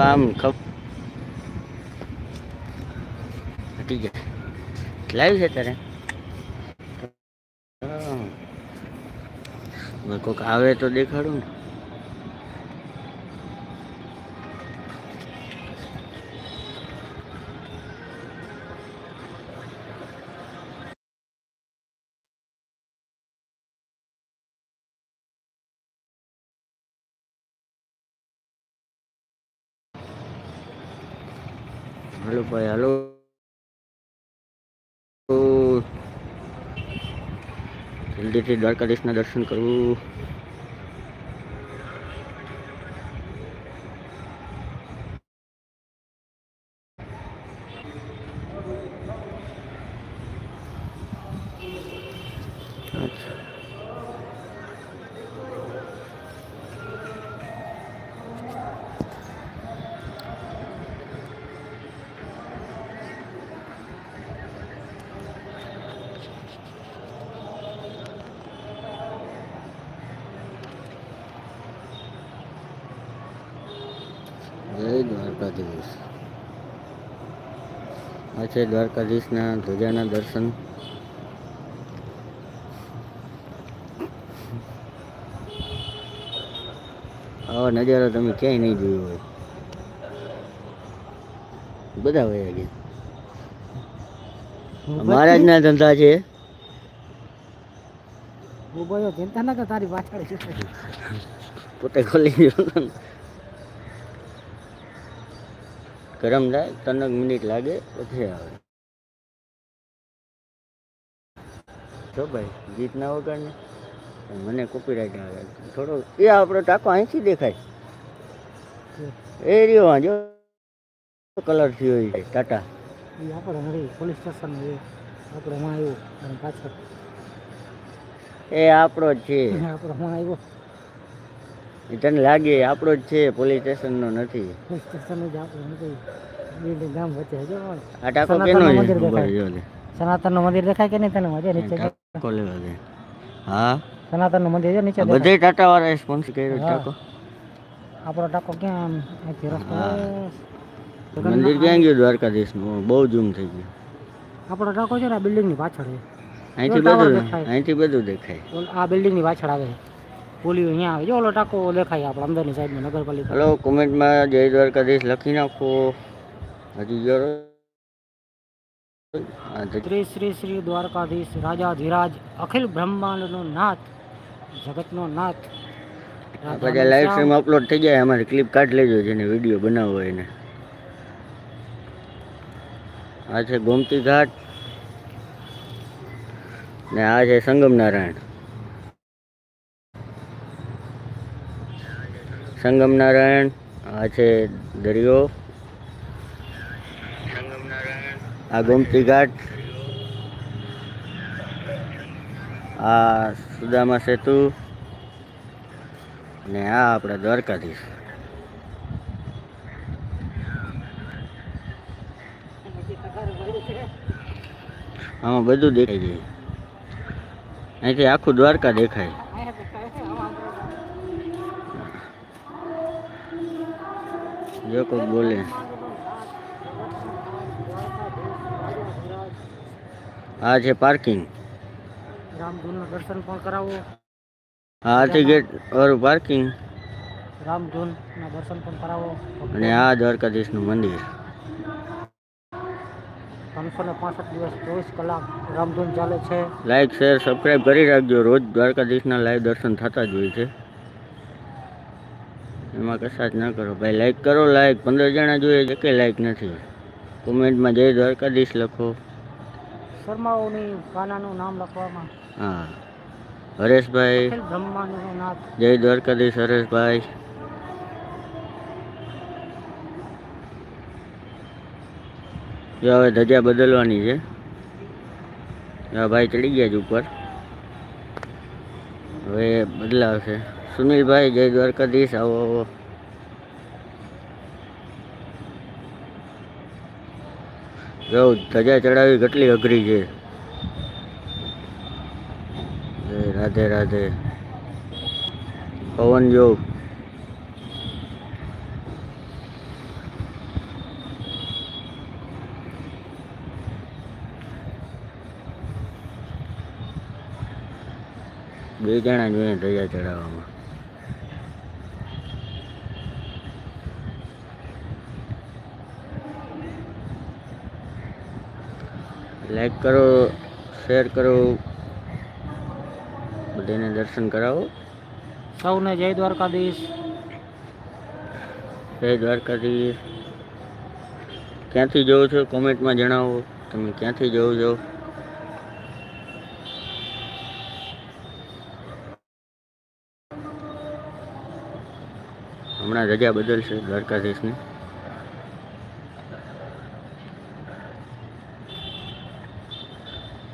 આમ ખબ હટી ગયા. લાવ્યું છે તારે કોઈક આવે તો દેખાડું ને. હાલો ભાઈ હાલો જલ્દીથી દ્વારકાધીશના દર્શન કરવું અચ્છા. છે દ્વારકાધીશના ધ્વજાના દર્શન. આવા નજારો તમે ક્યાંય નહીં જોયો હોય. બધા વયા ગયા. મહારાજના ધંધા છે. પોતે ખોલી ગયો. ગરમ થાય ત્રણ મિનિટ લાગે પછી આવે. જો ભાઈ ગીત ના વગાડ ને. મને કોપીરાઇટ આવે. થોડો એ આપણો ટાંકો અહીંથી દેખાય. એ રહ્યો જો. કલર થયો છે ટાટા. એ આપણે હરી પોલીસ સ્ટેશન એ આપણે માં આવ્યો અને પાછળ. એ આપણો જ છે. આપણો માં આવ્યો. તને લાગે આપણો જ છે પોલીસ સ્ટેશનનો નથી. પોલીસ સ્ટેશન જ આપણે નથી. ગામ વચ્ચે જો. આ ટાંકો સનાતનનું કેનો છે? મંદિર દેખાય. સનાતનનું મંદિર દેખાય કે નહીં તને? મજા નીચે. ટાંકો લેવા દે. હા? સનાતનનું મંદિર છે નીચે. બધે ટાટા વાળા સ્પોન્સર કર્યો ટાકો. આપણો ટાંકો ક્યાં? આમ અહીંથી રસ્તો મંદિર ક્યાં ગયું? દ્વારકાધીશનું. બહુ જૂમ થઈ ગયું. આપણો ટાંકો છે ને આ બિલ્ડિંગની પાછળ છે. અહીંથી બધું. અહીંથી બધું દેખાય. આ બિલ્ડિંગની પાછળ આવે. પોલીઓ અહીંયા આવે. જો ઓલો ટાંકો દેખાય આપણે અંદરની સાઈડમાં નગરપાલિકા હલો કોમેન્ટમાં જય દ્વારકાધીશ લખી નાખો. હજી શ્રી શ્રી શ્રી દ્વારકાધીશ રાજા ધીરાજ અખિલ બ્રહ્માંડનો નાથ જગતનો નાથ. પછી લાઈવ સ્ટ્રીમ અપલોડ થઈ જાય અમારી ક્લિપ કાઢ લેજો જેને વીડિયો બનાવવો એને. આ છે ગોમતી ઘાટ ને આ છે સંગમ નારાયણ સંગમ નારાયણ, આ છે દરિયો. આ ગોમતી ઘાટ. આ સુદામા સેતુ. ને આ આપણા દ્વારકાધીશ. આમાં બધું દેખાય જાય અહીંથી આખું દ્વારકા દેખાય. જો કોઈ બોલે. આ છે પાર્કિંગ રામધૂન દર્શન પણ કરાવો. આ છે ગેટ વાળું પાર્કિંગ રામધૂનના દર્શન પણ કરાવો. અને આ મંદિર. ત્રણસો ને પાસઠ દિવસ ચોવીસ કલાક રામધૂન ચાલે છે. લાઈક શેર સબસ્ક્રાઈબ કરી રાખજો. રોજ દ્વારકાધીશના લાઈવ દર્શન થતા જ હોય છે. એમાં કશા જ ના કરો. ભાઈ લાઈક કરો લાઈક પંદર જણા જોઈએ છે કે લાઈક નથી? કોમેન્ટમાં જય દ્વારકાધીશ લખો. શર્માઓની કાનાનું નામ લખવામાં. હા. હરેશભાઈ. જય દ્વારકાધીશ હરેશભાઈ. જો હવે ધજા બદલવાની છે. ભાઈ ચડી ગયા છે ઉપર. હવે બદલાવશે. સુનિલભાઈ જય દ્વારકાધીશ, આવો આવો. જો, ધજા ચડાવી કેટલી અઘરી છે. રાધે રાધે. પવન યોગ બે જણા જોઈએ ધજા ચડાવવામાં. લાઈક કરો શેર કરો. બધાને દર્શન કરાવો. સૌને જય દ્વારકાધીશ. જય દ્વારકાધીશ. ક્યાંથી જવો છો? કોમેન્ટમાં જણાવો. તમે ક્યાંથી જવો છો? હમણાં રજા બદલશે દ્વારકાધીશની.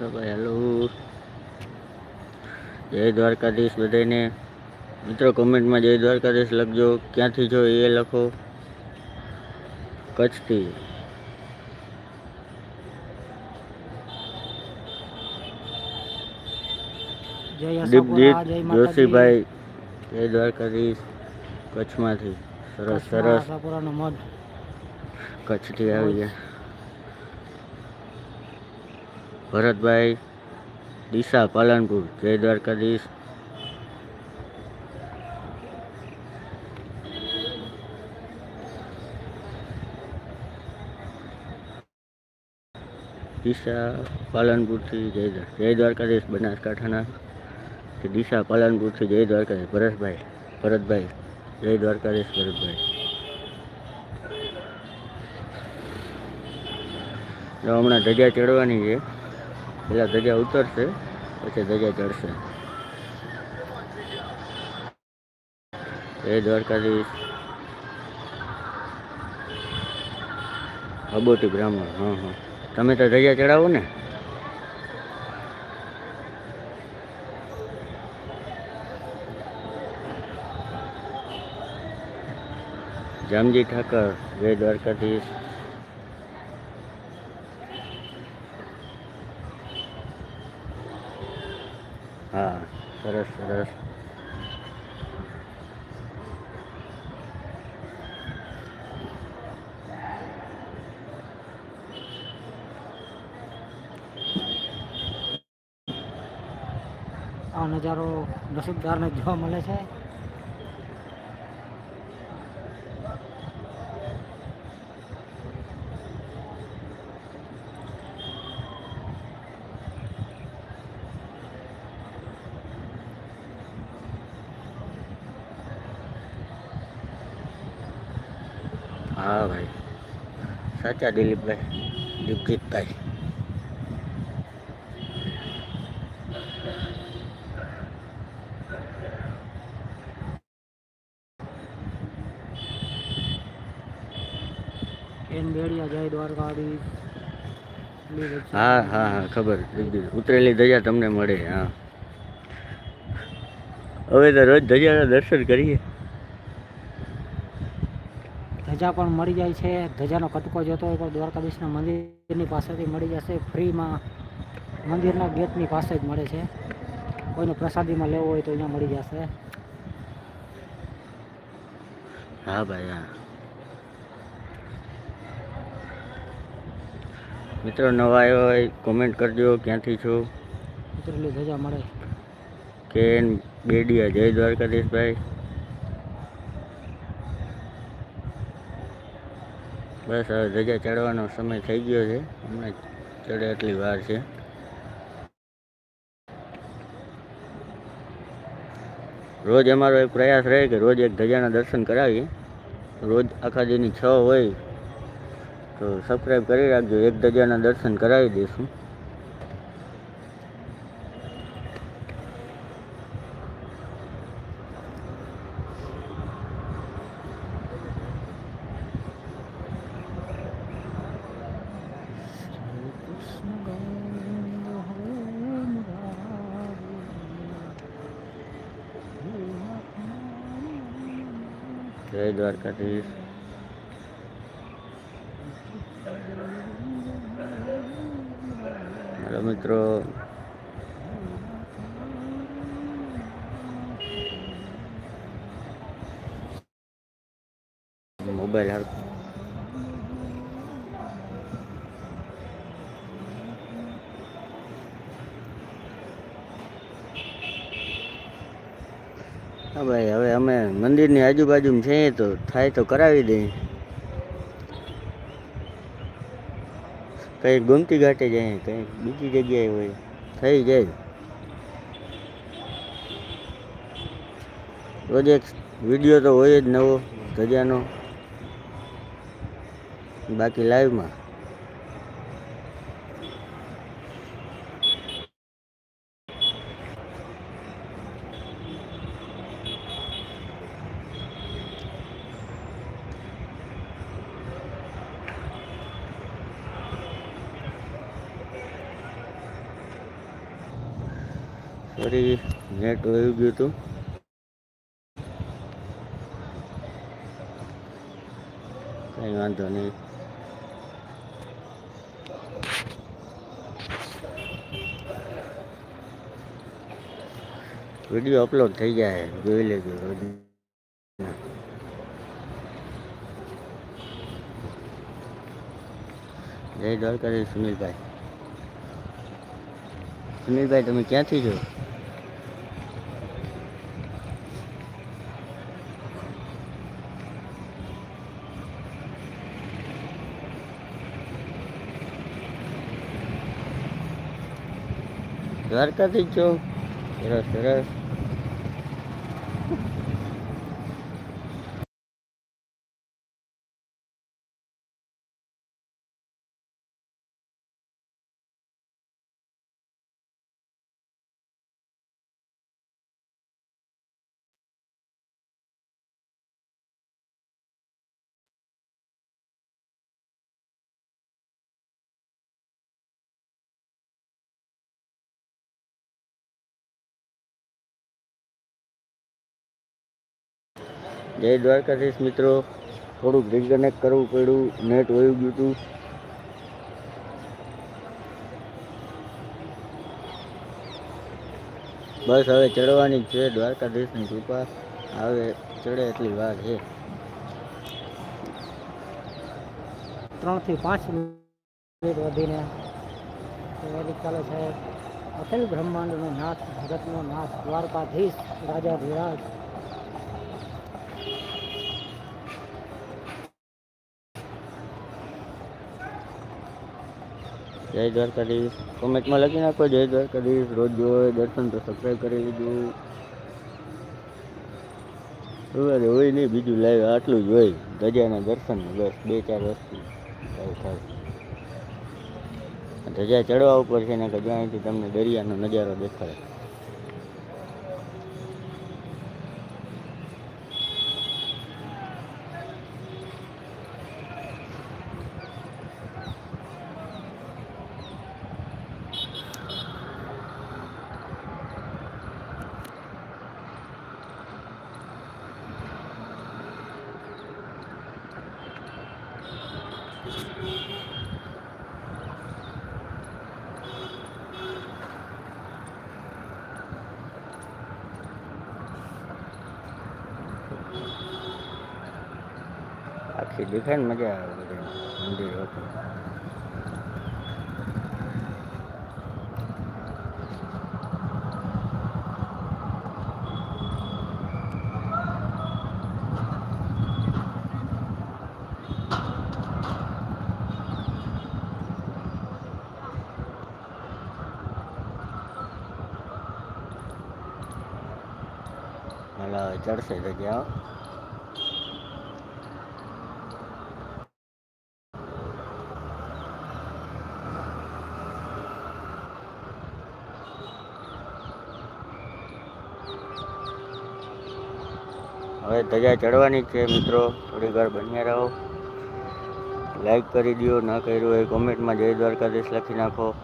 તો ભાઈ હેલો જય દ્વારકાધીશ બધાને મિત્રો કોમેન્ટમાં જય દ્વારકાધીશ લખજો. ક્યાંથી છો એ લખો. કચ્છથી. જય આશાપુરા દીપજીત જય માતાજી. જોશીભાઈ જય દ્વારકાધીશ કચ્છમાંથી. સરસ કચ્છના સરસ. આશાપુરાનો મઢ. કચ્છથી આવી ગયા. ભરતભાઈ દિશા પાલનપુર. જય દ્વારકાધીશ. દિશા પાલનપુરથી જય જય દ્વારકાધીશ, બનાસકાંઠાના. દિશા પાલનપુરથી જય દ્વારકાધીશ. ભરતભાઈ ભરતભાઈ, જય દ્વારકાધીશ, ભરતભાઈ. હમણાં ધજા ચડવાની છે. પેલા ધજા ઉતરશે, પછી ધજા ચડશે. એ દ્વારકાધીશ. અબોટી બ્રાહ્મણ, હા હા. તમે તો ધજા ચડાવો ને. જામજી ઠાકર, જય દ્વારકાધીશ. નજારો નસીબદારને જોવા મળે છે. હા ભાઈ. સાચા દિલીપભાઈ દીપજીતભાઈ એન બેડિયા જય દ્વારકાધીશ એટલી બધી હા હા હા ખબર. ઉતરેલી ધજા તમને મળે હા. હવે તો રોજ ધજાના દર્શન કરીએ. ધજા પણ મળી જાય છે. ધજાનો કટકો જોતો હોય તો દ્વારકાધીશના મંદિરની પાસેથી મળી જશે. ફ્રીમાં મંદિરના ગેટની પાસે જ મળે છે. કોઈને પ્રસાદીમાં લેવો હોય તો અહીંયા મળી જશે. હા ભાઈ હા. મિત્રો નવા આવ્યો હોય કોમેન્ટ કરજો ક્યાંથી છો? મિત્રો ધજા મળે. કેન બેડિયા જય દ્વારકાધીશભાઈ બસ હવે ધજા ચડવાનો સમય થઈ ગયો છે. હમણાં ચડે એટલી વાર છે. રોજ અમારો એક પ્રયાસ રહે કે રોજ એક ધજાના દર્શન કરાવીએ. રોજ આખા દીની છ હોય તો સબસ્ક્રાઈબ કરી રાખજો. એક દજાના દર્શન કરાવી દઈશું. જય દ્વારકાધીશ. મિત્રો મોબાઈલ હાર હા ભાઈ હવે અમે મંદિરની આજુબાજુમાં છીએ તો થાય તો કરાવી દઈએ કંઈક ગમતી ઘાટે જાય, કંઈ બીજી જગ્યાએ હોય, થઈ જાય. રોજ વીડિયો તો હોય જ નવો ધજાનો બાકી લાઈવમાં સોરી નેટ વહી ગયું હતું કંઈ વાંધો નહીં વીડિયો અપલોડ થઈ જાય જોઈ લેજો રોજ જય દ્વારકાધીશ સુનિલભાઈ સુનિલભાઈ તમે ક્યાંથી છો દ્વારકાથી જ છો સરસ સરસ જય દ્વારકાધીશ મિત્રો. થોડુંક ડિસ્કનેક્ટ કરવું પડ્યું નેટ વયું ગયું હતું બસ હવે ચડવાની છે, દ્વારકાધીશની કૃપા. હવે ચડે એટલી વાર છે. ત્રણથી પાંચ મિનિટ વધીને ચાલે છે. અખિલ બ્રહ્માંડનો નાથ ભગતનો નાથ, દ્વારકાધીશ રાજા ધીરાજ જય દ્વારકાધીશ. કોમેન્ટમાં લખી નાખો, જય દ્વારકાધીશ. રોજ જોવે દર્શન તો સબસ્ક્રાઈબ કરી લીધું. સવારે હોય નહીં, બીજું લાઈવ આટલું જ હોય. ધજાના દર્શન, બસ, બે, ચાર વસ્તુ. થાય ધજા ચડવા ઉપર છે ને કે જ્યાં તમને દરિયાનો નજારો દેખાય આખી દેખાય ને મજા આવે મંદિર હતું હાલો હવે ચડશે જગ્યા. હવે ધજા ચડવાની છે મિત્રો. થોડી વાર બન્યા રહો. લાઈક કરી દો ન કર્યું હોય કોમેન્ટમાં જય દ્વારકાધીશ લખી નાખો.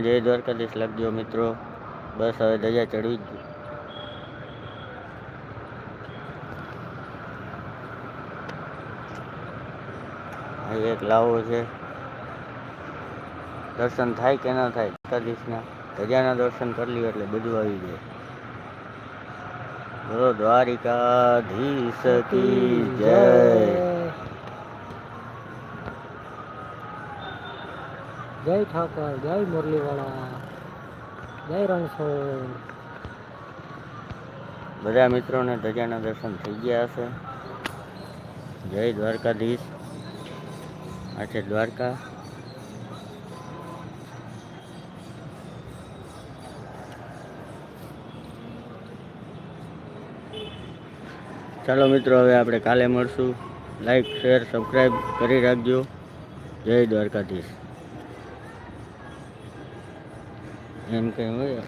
કમેન્ટમાં જય દ્વારકાધીશ લાગજો મિત્રો. બસ હવે ધજા ચડવી જ એક લાવો છે. દર્શન થાય કે ના થાય, દ્વારકાધીશના ધજાના દર્શન કરી લ્યો એટલે બધું આવી જાય. બોલો દ્વારિકાધીશ કી જય. જય ઠાકર, જય મુરલીવાળા, જય રણછોડ. બધા મિત્રોને ધજાના દર્શન થઈ ગયા હશે. જય દ્વારકાધીશ. આ દ્વારકા. ચાલો મિત્રો, હવે આપણે કાલે મળશું. લાઈક શેર સબસ્ક્રાઈબ કરી રાખજો. જય દ્વારકાધીશ. એમ કંઈ હોય